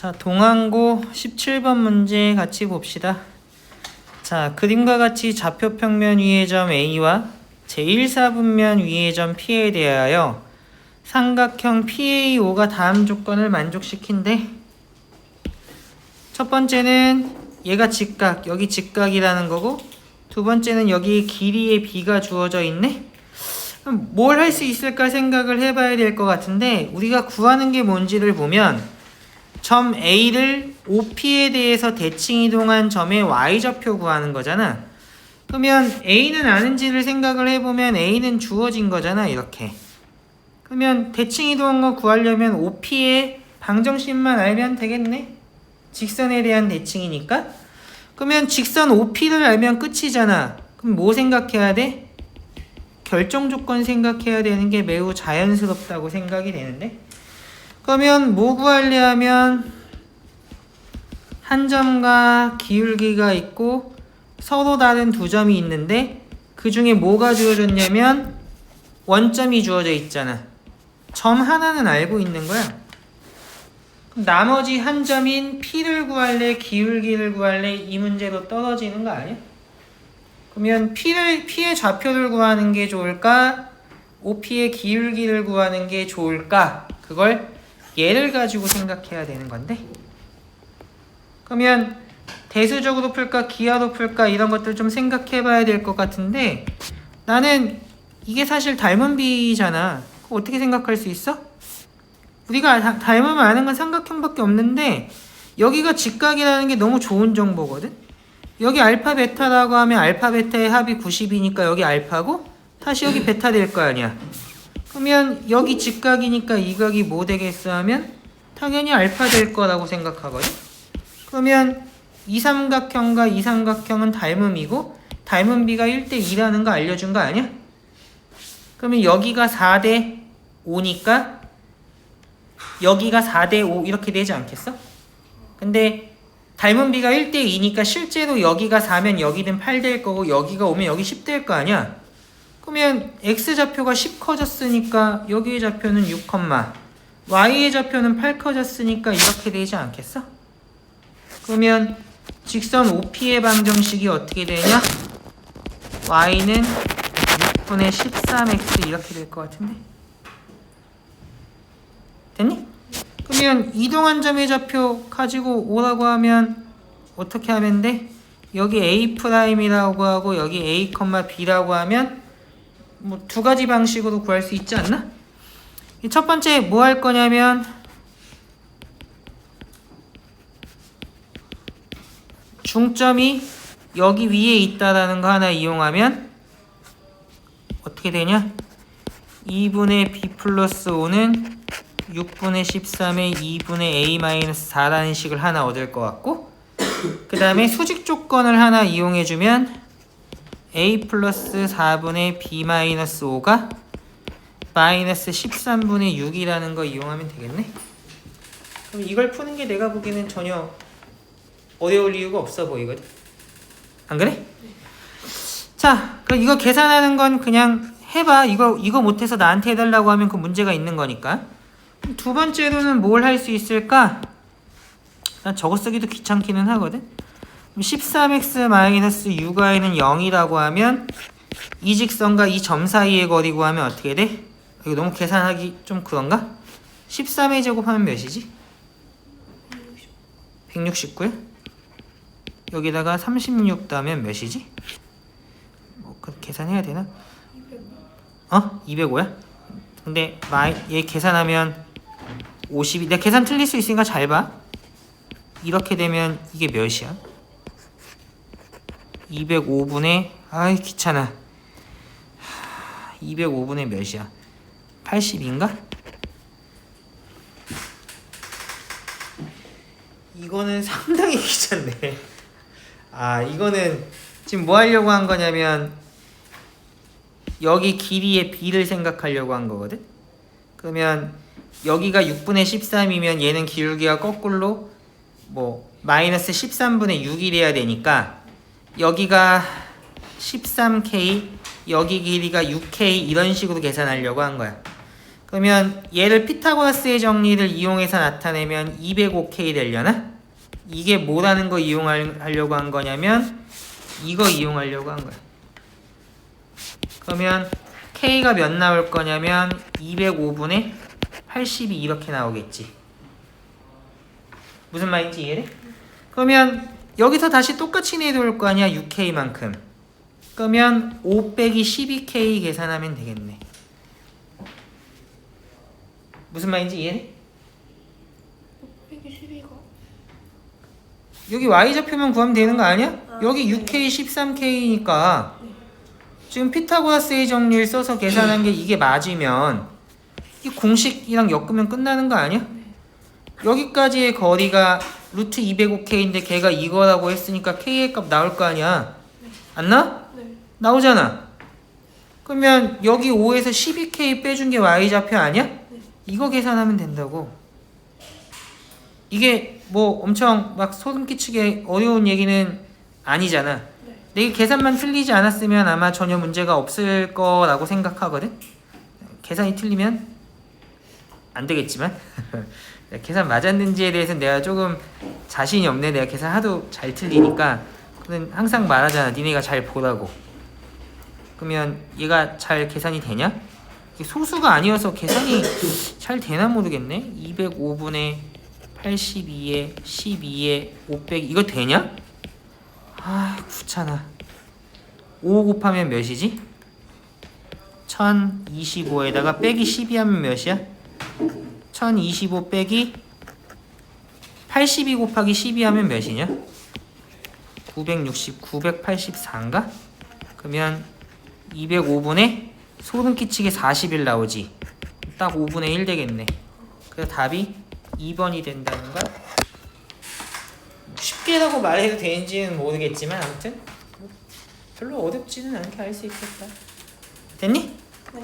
자, 동항고 17번 문제 같이 봅시다. 자, 그림과 같이 좌표 평면 위의 점 A와 제1사분면 위의 점 P에 대하여 삼각형 PAO가 다음 조건을 만족시킨대. 첫 번째는 얘가 직각, 여기 직각이라는 거고 두 번째는 여기 길이의 B가 주어져 있네. 뭘 할 수 있을까 생각을 해봐야 될 것 같은데 우리가 구하는 게 뭔지를 보면 점 A를 OP에 대해서 대칭 이동한 점의 Y좌표 구하는 거잖아. 그러면 A는 아는지를 생각을 해보면 A는 주어진 거잖아 이렇게. 그러면 대칭 이동한 거 구하려면 OP의 방정식만 알면 되겠네. 직선에 대한 대칭이니까. 그러면 직선 OP를 알면 끝이잖아. 그럼 뭐 생각해야 돼? 결정 조건 생각해야 되는 게 매우 자연스럽다고 생각이 되는데. 그러면 뭐 구하려 하면 한 점과 기울기가 있고 서로 다른 두 점이 있는데 그 중에 뭐가 주어졌냐면 원점이 주어져 있잖아. 점 하나는 알고 있는 거야. 나머지 한 점인 P를 구할래, 기울기를 구할래 이 문제로 떨어지는 거 아니야? 그러면 P를 P의 좌표를 구하는 게 좋을까? OP의 기울기를 구하는 게 좋을까? 그걸 얘를 가지고 생각해야 되는 건데. 그러면 대수적으로 풀까 기하로 풀까 이런 것들 좀 생각해 봐야 될 것 같은데 나는 이게 사실 닮은 비잖아. 어떻게 생각할 수 있어? 우리가 다- 닮으면 아는 건 삼각형밖에 없는데 여기가 직각이라는 게 너무 좋은 정보거든. 여기 알파 베타라고 하면 알파 베타의 합이 90이니까 여기 알파고 다시 여기 베타 될 거 아니야. 그러면 여기 직각이니까 이 각이 뭐 되겠어 하면 당연히 알파 될 거라고 생각하거든. 그러면 이 삼각형과 이 삼각형은 닮음이고 닮은 비가 1대 2라는 거 알려준 거 아니야? 그러면 여기가 4대 5니까 여기가 4대 5 이렇게 되지 않겠어? 근데 닮은 비가 1대 2니까 실제로 여기가 4면 여기는 8될 거고 여기가 오면 여기 10될 거 아니야? 그러면 x 좌표가 10 커졌으니까 여기의 좌표는 6, y의 좌표는 8 커졌으니까 이렇게 되지 않겠어? 그러면 직선 OP의 방정식이 어떻게 되냐? y는 6분의 13x 이렇게 될 것 같은데 됐니? 그러면 이동한 점의 좌표 가지고 오라고 하면 어떻게 하면 돼? 여기 a''이라고 하고 여기 a, b라고 하면 뭐 두 가지 방식으로 구할 수 있지 않나? 이첫 번째 뭐 할 거냐면 중점이 여기 위에 있다라는 거 하나 이용하면 어떻게 되냐? 2분의 b 플러스 5는 6분의 13의 2분의 a 마이너스 4라는 식을 하나 얻을 것 같고 그 다음에 수직 조건을 하나 이용해주면 a 플러스 4분의 b 마이너스 5가 마이너스 13분의 6이라는 거 이용하면 되겠네. 그럼 이걸 푸는 게 내가 보기에는 전혀 어려울 이유가 없어 보이거든. 안 그래? 자, 그럼 이거 계산하는 건 그냥 해봐. 이거 이거 못해서 나한테 해달라고 하면 그 문제가 있는 거니까. 두 번째로는 뭘 할 수 있을까? 난 적어 쓰기도 귀찮기는 하거든. 13x-6y는 0이라고 하면 이 직선과 이 점 사이의 거리 구하면 어떻게 돼? 이거 너무 계산하기 좀 그런가? 13의 제곱하면 몇이지? 169야? 여기다가 36 더하면 몇이지? 뭐, 그 계산해야 되나? 어? 205야? 근데 마이, 얘 계산하면 50이 내가 계산 틀릴 수 있으니까 잘 봐. 이렇게 되면 이게 몇이야? 205분의 아이 귀찮아. 205분의 몇이야? 80인가? 이거는 상당히 귀찮네. 아, 이거는 지금 뭐 하려고 한 거냐면 여기 길이의 b를 생각하려고 한 거거든. 그러면 여기가 6분의 13이면 얘는 기울기가 거꾸로 뭐 마이너스 13분의 6이 돼야 되니까 여기가 13k 여기 길이가 6k 이런 식으로 계산하려고 한 거야. 그러면 얘를 피타고라스의 정리를 이용해서 나타내면 205K 되려나? 이게 뭐라는 거 이용하려고 한 거냐면 이거 이용하려고 한 거야. 그러면 K가 몇 나올 거냐면 205분의 80이 이렇게 나오겠지. 무슨 말인지 이해돼? 그러면 여기서 다시 똑같이 내려올 거 아니야 6K만큼. 그러면 5 빼기 12K 계산하면 되겠네. 무슨 말인지 이해돼? 612가 여기 y좌표만 구하면 되는 거 아니야? 아, 여기 네. 6k 13k니까 지금 피타고라스의 정리를 써서 계산한 게 이게 맞으면 이 공식이랑 엮으면 끝나는 거 아니야? 여기까지의 거리가 루트 205k인데 걔가 이거라고 했으니까 k의 값 나올 거 아니야? 안 나? 네. 나오잖아. 그러면 여기 5에서 12k 빼준 게 y좌표 아니야? 이거 계산하면 된다고. 이게 뭐 엄청 막 소름 끼치게 어려운 얘기는 아니잖아. 네. 내가 계산만 틀리지 않았으면 아마 전혀 문제가 없을 거라고 생각하거든. 계산이 틀리면 안 되겠지만 계산 맞았는지에 대해서는 내가 조금 자신이 없네. 내가 계산 하도 잘 틀리니까 그는 항상 말하잖아. 니네가 잘 보라고. 그러면 얘가 잘 계산이 되냐? 소수가 아니어서 계산이 잘 되나 모르겠네. 205분의 82에 12에 500 이거 되냐? 아 귀찮아. 5 곱하면 몇이지? 1025에다가 빼기 12 하면 몇이야? 1025 빼기 82 곱하기 12 하면 몇이냐? 960, 984인가? 그러면 205분의 소름 끼치게 40일 나오지. 딱 5분의 1 되겠네. 그래서 답이 2번이 된다는 걸 쉽게라고 말해도 되는지는 모르겠지만 아무튼 뭐 별로 어렵지는 않게 알 수 있겠다. 됐니? 네.